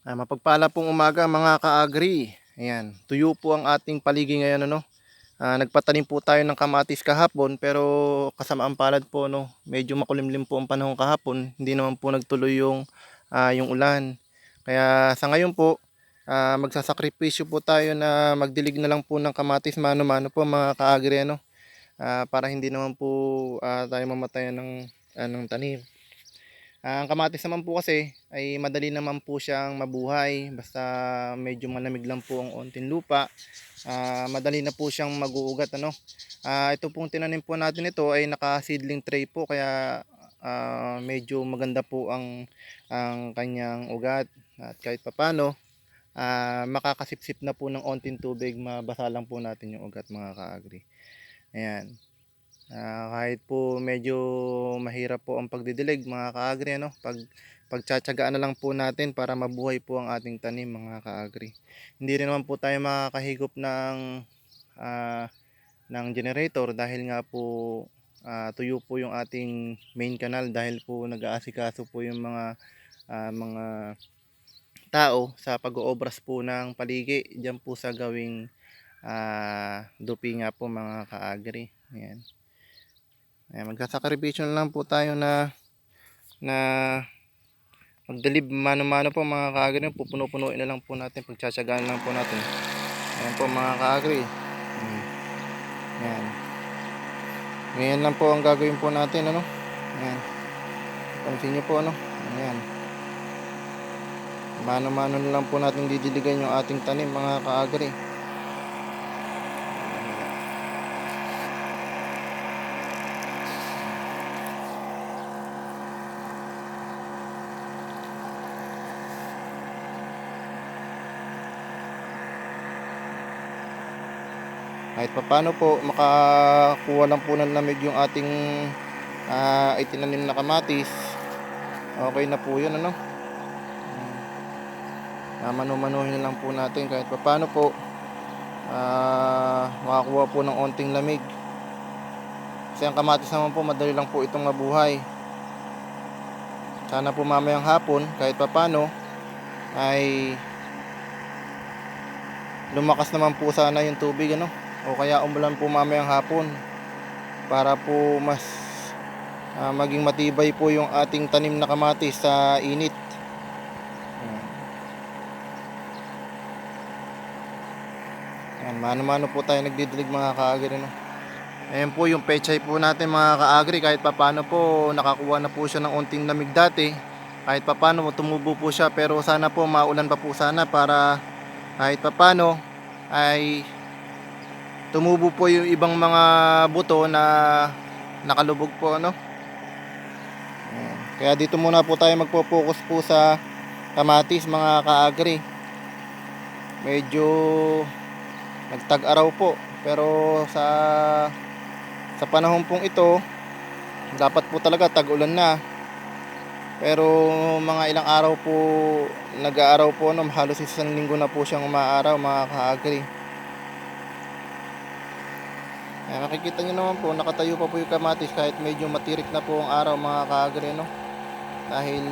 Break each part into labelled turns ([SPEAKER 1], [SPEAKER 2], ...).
[SPEAKER 1] Ah, mapagpala pong umaga mga ka-agri. Ayan, tuyo po ang ating paligid ngayon ano. Ah, nagpatanim po tayo ng kamatis kahapon pero kasamaan palad po no. Medyo makulimlim po ang panahon kahapon. Hindi naman po nagtuloy yung ah, yung ulan. Kaya sa ngayon po ah, magsasakripisyo po tayo na magdilig na lang po ng kamatis mano-mano po mga ka-agri ano. Ah, para hindi naman po ah, tayo mamatayan ng ah, ng tanim. Ang kamatis naman po kasi ay madali naman po siyang mabuhay basta medyo malamig lang po ang onting lupa. Ah, madali na po siyang mag-uugat ano. Ah, ito pong tinanim po natin ito ay naka-seedling tray po kaya ah, medyo maganda po ang ang kanyang ugat at kahit papano ah, makakasipsip na po ng onting tubig mabasa lang po natin yung ugat mga kaagri. Ayan. Ah, kahit po medyo mahirap po ang pagdidilig mga kaagri ano, pag pagtsatsagaan na lang po natin para mabuhay po ang ating tanim mga kaagri. Hindi rin naman po tayo makakahigop ng ah, ng generator dahil nga po ah, tuyo po yung ating main canal dahil po nag-aasikaso po yung mga ah, mga tao sa pag-oobras po ng paligi diyan po sa gawing ah, dupi nga po mga kaagri. Ayan. Ayan, magsasakripisyo na lang po tayo na na magdalib mano-mano po mga kaagri. Pupuno-punuin na lang po natin. Pagtsatsagaan lang po natin. Ayan po mga kaagri. Hmm. Ayan. Ngayon lang po ang gagawin po natin. Ano? Ayan. Pansin nyo po ano. Ayan. Mano-mano na lang po natin didiligan yung ating tanim mga kaagri. Kahit papano po makakuha lang po ng lamig yung ating ah, itinanim na kamatis. Okay na po yun ano? Uh, manu-manuhin na lang po natin kahit papano po ah, makakuha po ng onting lamig. Kasi ang kamatis naman po madali lang po itong mabuhay. Sana po mamayang hapon kahit papano ay lumakas naman po sana yung tubig ano o kaya umulan po mamayang hapon para po mas ah, maging matibay po yung ating tanim na kamatis sa init. Ayan, mano-mano po tayo nagdidilig mga kaagri no? Ayan po yung pechay po natin mga kaagri. Kahit papano po nakakuha na po siya ng unting lamig dati. Kahit papano tumubo po siya. Pero sana po maulan pa po sana para kahit papano ay tumubo po yung ibang mga buto na nakalubog po ano? Kaya dito muna po tayo magpo-focus po sa kamatis mga kaagri. Medyo nagtag-araw po pero sa sa panahon pong ito dapat po talaga tag-ulan na. Pero mga ilang araw po nag-aaraw po no, halos isang linggo na po siyang umaaraw mga kaagri Ayan, makikita nyo naman po, nakatayo pa po yung kamatis kahit medyo matirik na po ang araw mga kaagri, no? Dahil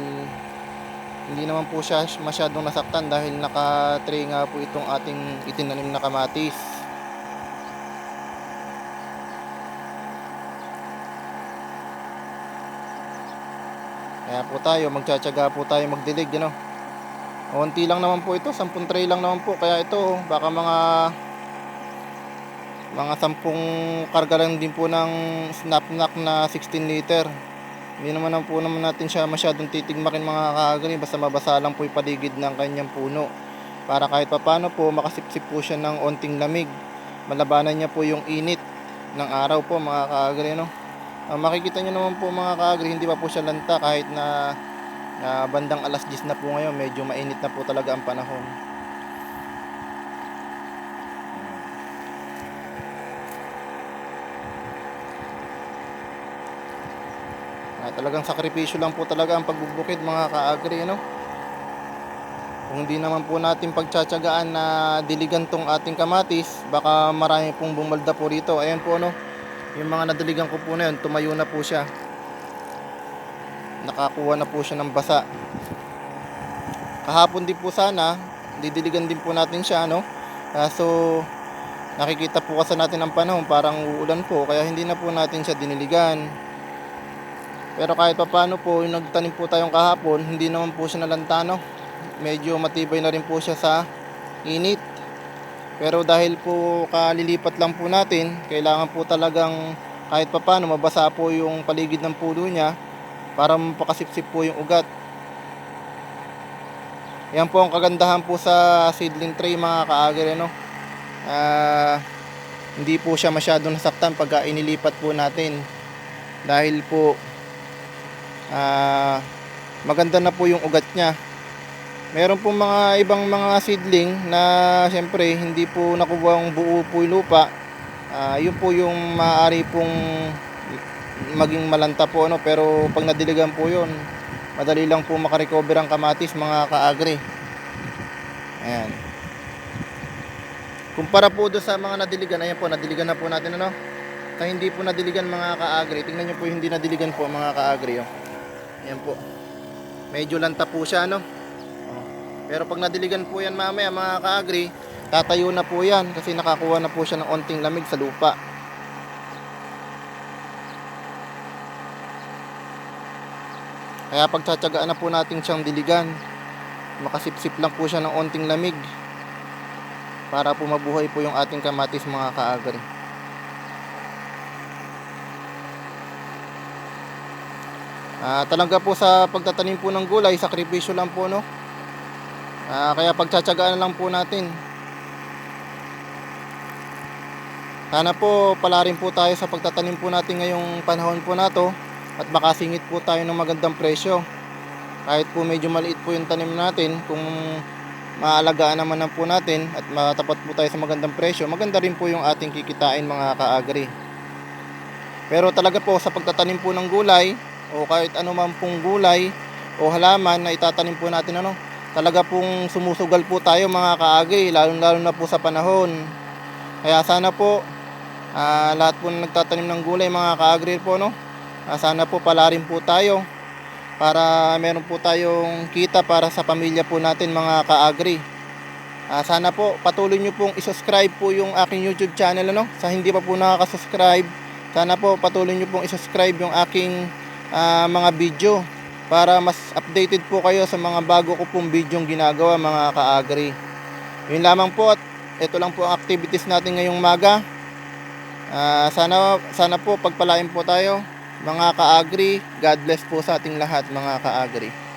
[SPEAKER 1] hindi naman po siya masyadong nasaktan dahil naka-tray nga po itong ating itinanim na kamatis. Kaya po tayo, magtsatsaga po tayo magdilig, ano? Unti lang naman po ito, 10 tray lang naman po. Kaya ito, baka mga mga sampung karga lang din po ng snap knock na 16 liter. Hindi naman na po naman natin siya masyadong titigmakin mga kaagri. Basta mabasa lang po yung paligid ng kanyang puno. Para kahit papano po makasipsip po siya ng onting lamig. Malabanan niya po yung init ng araw po mga kaagri no? Ah, makikita nyo naman po mga kaagri hindi pa po siya lanta kahit na, na bandang alas 10 na po ngayon. Medyo mainit na po talaga ang panahon Ah, talagang sakripisyo lang po talaga ang pagbubukid mga kaagri no? Kung hindi naman po natin pagtsatsagaan na diligan tong ating kamatis, baka marami pong bumalda po rito. Ayan po no. Yung mga nadiligan ko po na yun, tumayo na po siya. Nakakuha na po siya ng basa. kahapon din po sana, didiligan din po natin siya, no? Kaso, nakikita po kasi natin ang panahon, parang uulan po, kaya hindi na po natin siya diniligan. Pero kahit pa paano po, yung nagtanim po tayong kahapon, hindi naman po siya nalantano. Medyo matibay na rin po siya sa init. Pero dahil po kalilipat lang po natin, kailangan po talagang kahit pa paano mabasa po yung paligid ng puno niya para mapakasipsip po yung ugat. Yan po ang kagandahan po sa seedling tray mga kaagre no. Ah, hindi po siya masyadong nasaktan pag inilipat po natin. Dahil po ah, maganda na po yung ugat niya. Meron po mga ibang mga seedling na siyempre hindi po nakuha ang buo po yung lupa. Ah, yun po yung maaari pong maging malanta po ano pero pag nadiligan po yun madali lang po makarecover ang kamatis mga kaagri ayan kumpara po doon sa mga nadiligan ayan po nadiligan na po natin ano sa hindi po nadiligan mga kaagri tingnan nyo po hindi nadiligan po mga kaagri oh. Ayan po medyo lanta po siya no pero pag nadiligan po yan mamaya mga kaagri tatayo na po yan kasi nakakuha na po siya ng onting lamig sa lupa Kaya pagtsatsagaan na po natin siyang diligan. Makasipsip lang po siya ng onting lamig. Para po mabuhay po yung ating kamatis mga kaagri. Ah, talaga po sa pagtatanim po ng gulay, sakripisyo lang po no. Ah, kaya pagtsatsagaan lang po natin. Sana po pala rin po tayo sa pagtatanim po natin ngayong panahon po na to at makasingit po tayo ng magandang presyo. Kahit po medyo maliit po yung tanim natin, kung maalagaan naman na po natin at matapat po tayo sa magandang presyo, maganda rin po yung ating kikitain mga kaagri. Pero talaga po sa pagtatanim po ng gulay o kahit ano man pong gulay o halaman na itatanim po natin ano, talaga pong sumusugal po tayo mga kaagri, lalo lalo na po sa panahon. Kaya sana po ah, lahat po na nagtatanim ng gulay mga kaagri po no, Ah, sana po pala rin po tayo para meron po tayong kita para sa pamilya po natin mga kaagri. Ah, sana po patuloy nyo pong isubscribe po yung aking YouTube channel ano. Sa hindi pa po nakaka-subscribe, sana po patuloy nyo pong isubscribe yung aking ah, mga video para mas updated po kayo sa mga bago ko pong video ginagawa mga kaagri. Yun lamang po at ito lang po ang activities natin ngayong maga. Ah, sana sana po pagpalain po tayo mga kaagri. God bless po sa ating lahat mga kaagri.